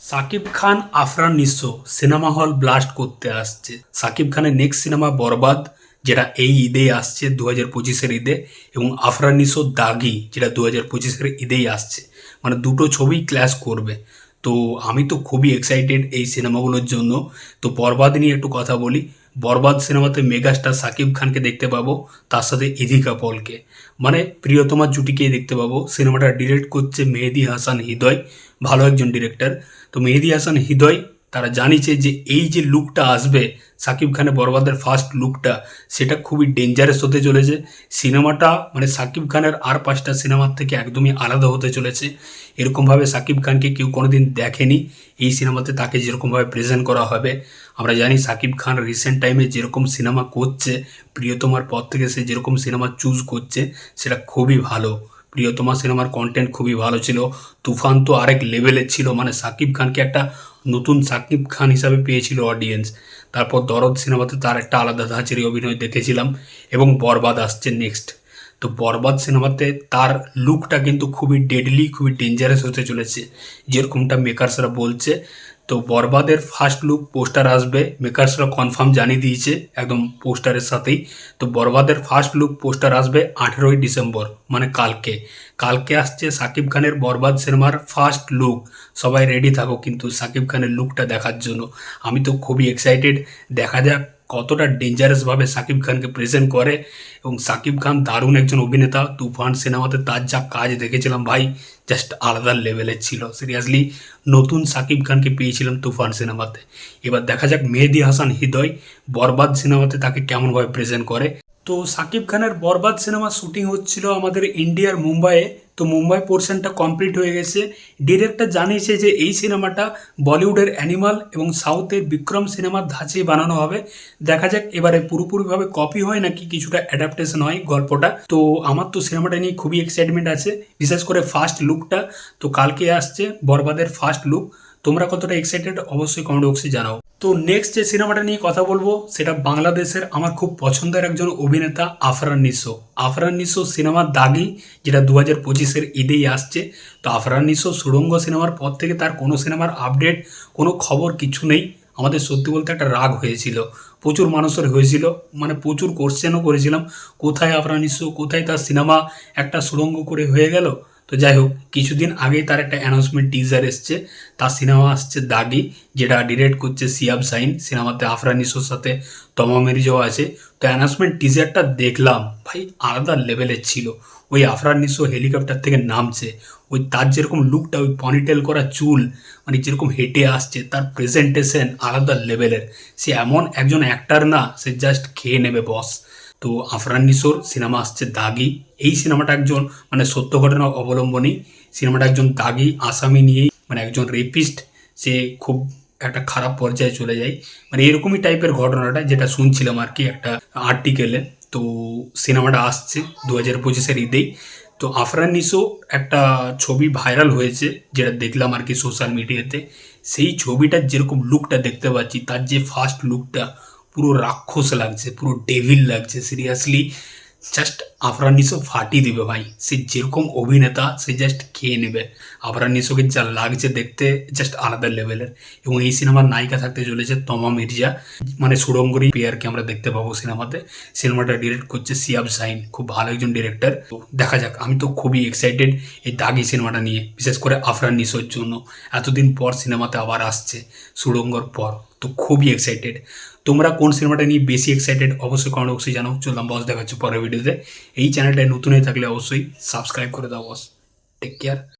সাকিব খান, আফরান নিঃস্ব। Cinema hall blast করতে আসছে। সাকিব খানের নেক্সট সিনেমা বরবাদ, যেটা এই ঈদে আসছে দু হাজার পঁচিশের ঈদে, এবং আফরান নিঃস্ব দাগি, যেটা দু হাজার পঁচিশের ঈদেই আসছে। মানে দুটো ছবি ক্ল্যাশ করবে। তো আমি তো খুবই এক্সাইটেড এই সিনেমাগুলোর জন্য। তো বরবাদ নিয়ে একটু কথা বলি। বরবাদ সিনেমাতে মেগাস্টার সাকিব খানকে দেখতে পাবো, তার সাথে ইধিকা পলকে। মানে প্রিয়তমার জুটিকে দেখতে পাবো। সিনেমাটা ডিরেক্ট করছে মেহেদি হাসান হৃদয়। ভালো একজন ডিরেক্টর তো মেহেদি হাসান হৃদয়, তারা জানিয়েছে যে এই যে লুকটা আসবে, সাকিব খানের বরবাদের ফার্স্ট লুকটা সেটা খুবই ডেঞ্জারাস হতে চলেছে। সিনেমাটা মানে সাকিব খানের আর পাঁচটা সিনেমার থেকে একদমই আলাদা হতে চলেছে। এরকমভাবে সাকিব খানকে কেউ কোনোদিন দেখেনি। এই সিনেমাতে তাকে যেরকমভাবে প্রেজেন্ট করা হবে, আমরা জানি সাকিব খান রিসেন্ট টাইমে যেরকম সিনেমা করছে, প্রিয়তমার পর থেকে সে যেরকম সিনেমা চুজ করছে, সেটা খুবই ভালো। প্রিয়তমা সিনেমার কন্টেন্ট খুবই ভালো ছিল। তুফান তো আরেক লেভেলের ছিল মানে সাকিব খানকে একটা নতুন সাকিব খান হিসাবে পেয়েছিল অডিয়েন্স তারপর দরদ সিনেমাতে তার একটা আলাদা ধাঁচেরই অভিনয় দেখেছিলাম এবং বরবাদ আসছে নেক্সট তো বরবাদ সিনেমাতে তার লুকটা কিন্তু খুবই ডেডলি খুবই ডেঞ্জারাস হতে চলেছে। যেরকমটা মেকার্সরা বলছে তো বরবাদের ফার্স্ট লুক পোস্টার আসবে। মেকার্সরা কনফার্ম জানিয়ে দিয়েছে, একদম পোস্টারের সাথেই। তো বরবাদের ফার্স্ট লুক পোস্টার আসবে আঠেরোই ডিসেম্বর মানে কালকে। কালকে আসছে সাকিব খানের বরবাদ সিনেমার ফার্স্ট লুক সবাই রেডি থাকো কিন্তু সাকিব খানের লুকটা দেখার জন্য। আমি তো খুবই এক্সাইটেড দেখা যাক কতটা ডেঞ্জারাসভাবে সাকিব খানকে প্রেজেন্ট করে এবং সাকিব খান দারুণ একজন অভিনেতা। তুফান সিনেমাতে তার যা কাজ দেখেছিলাম ভাই জাস্ট আলাদা লেভেলের ছিল। সিরিয়াসলি নতুন সাকিব খানকে পেয়েছিলাম তুফান সিনেমাতে। এবার দেখা যাক মেহেদি হাসান হৃদয় বরবাদ সিনেমাতে তাকে কেমনভাবে প্রেজেন্ট করে। তো সাকিব খানের বরবাদ সিনেমা শুটিং হচ্ছিল আমাদের ইন্ডিয়ার মুম্বাইয়ে। তো মুম্বাই পোর্শনটা কমপ্লিট হয়ে গেছে। ডিরেক্টর জানিয়েছে যে এই সিনেমাটা বলিউডের অ্যানিমাল এবং সাউথের বিক্রম সিনেমার ধাঁচে বানানো হবে। দেখা যাক এবারে পুরোপুরিভাবে কপি হয় নাকি কিছুটা অ্যাডাপ্টেশন হয় গল্পটা। তো আমার তো সিনেমাটা নিয়ে খুবই এক্সাইটমেন্ট আছে, বিশেষ করে ফার্স্ট লুকটা তো কালকে আসছে বরবাদের ফার্স্ট লুক তোমরা কতটা এক্সাইটেড অবশ্যই কমেন্ট বক্সে জানাও। তো নেক্সট যে সিনেমাটা নিয়ে কথা বলব, সেটা বাংলাদেশের আমার খুব পছন্দের একজন অভিনেতা আফরান নিসো। আফরান নিসো সিনেমার দাগি, যেটা দু হাজার পঁচিশের ঈদেই আসছে। তো আফরান নিসো সুড়ঙ্গ সিনেমার পর থেকে তার কোনো সিনেমার আপডেট কোনো খবর কিছু নেই। আমাদের সত্যি বলতে একটা রাগ হয়েছিল। প্রচুর মানুষের হয়েছিল। মানে প্রচুর কোশ্চেনও করেছিলাম। কোথায় আফরান নিসো, কোথায় তার সিনেমা? একটা সুড়ঙ্গ করে হয়ে গেল। তো যাই হোক, কিছুদিন আগেই তার একটা অ্যানাউন্সমেন্ট টিজার এসছে। তার সিনেমা আসছে দাগি, যেটা ডিরেক্ট করছে সিয়াব সাইন। সিনেমাতে আফরান ইসোর সাথে তমা মির্জাও আছে। তো অ্যানাউন্সমেন্ট টিজারটা দেখলাম, ভাই, আলাদা লেভেলের ছিল। ওই আফরান নিসো হেলিকপ্টার থেকে নামছে। ওই তার যেরকম লুকটা ওই পনিটেল করা চুল মানে যেরকম হেঁটে আসছে, তার প্রেজেন্টেশন আলাদা লেভেলের সে এমন একজন অ্যাক্টার না, সে জাস্ট খেয়ে নেবে বস তো আফরান নিসোর সিনেমা আসছে দাগি। এই সিনেমাটা একজন মানে সত্য ঘটনা অবলম্বনী, সিনেমাটা একজন দাগি আসামি নিয়েই মানে একজন রেপিস্ট সে খুব একটা খারাপ পর্যায়ে চলে যায়। মানে এরকমই টাইপের ঘটনাটা যেটা শুনছিলাম আর কি একটা আর্টিকেলে তো সিনেমাটা আসছে দু হাজার পঁচিশের ঈদেই। তো আফরান নিসো একটা ছবি ভাইরাল হয়েছে, যেটা দেখলাম আর কি সোশ্যাল মিডিয়াতে সেই ছবিটার যেরকম লুকটা দেখতে পাচ্ছি, তার যে ফার্স্ট লুকটা পুরো রাক্ষস লাগছে, পুরো ডেভিল লাগছে সিরিয়াসলি জাস্ট আফরান নিশো ফাটিয়ে দিবে ভাই। সে যেরকম অভিনেতা, সে জাস্ট খেয়ে নেবে। আফরান নিশোকে যা লাগছে দেখতে জাস্ট আলাদা লেভেলের এবং এই সিনেমার নায়িকা থাকতে চলেছে তমা মির্জা। মানে সুরঙ্গরি পেয়ারকে আমরা দেখতে পাবো সিনেমাতে সিনেমাটা ডিরেক্ট করছে সিয়াব সাইন, খুব ভালো একজন ডিরেক্টর তো দেখা যাক, আমি তো খুবই এক্সাইটেড এই দাগি সিনেমাটা নিয়ে, বিশেষ করে আফরান নিশোর জন্য। এতদিন পর সিনেমাতে আবার আসছে সুরঙ্গর পর। তো খুবই এক্সাইটেড তোমরা কোন সিনেমাটা নিয়ে বেশি এক্সাইটেড অবশ্যই কমেন্ট বক্সে জানো চললাম বস দেখাচ্ছি পরের ভিডিওতে এই চ্যানেলটায় নতুন হয়ে থাকলে অবশ্যই সাবস্ক্রাইব করে দাও বস টেক কেয়ার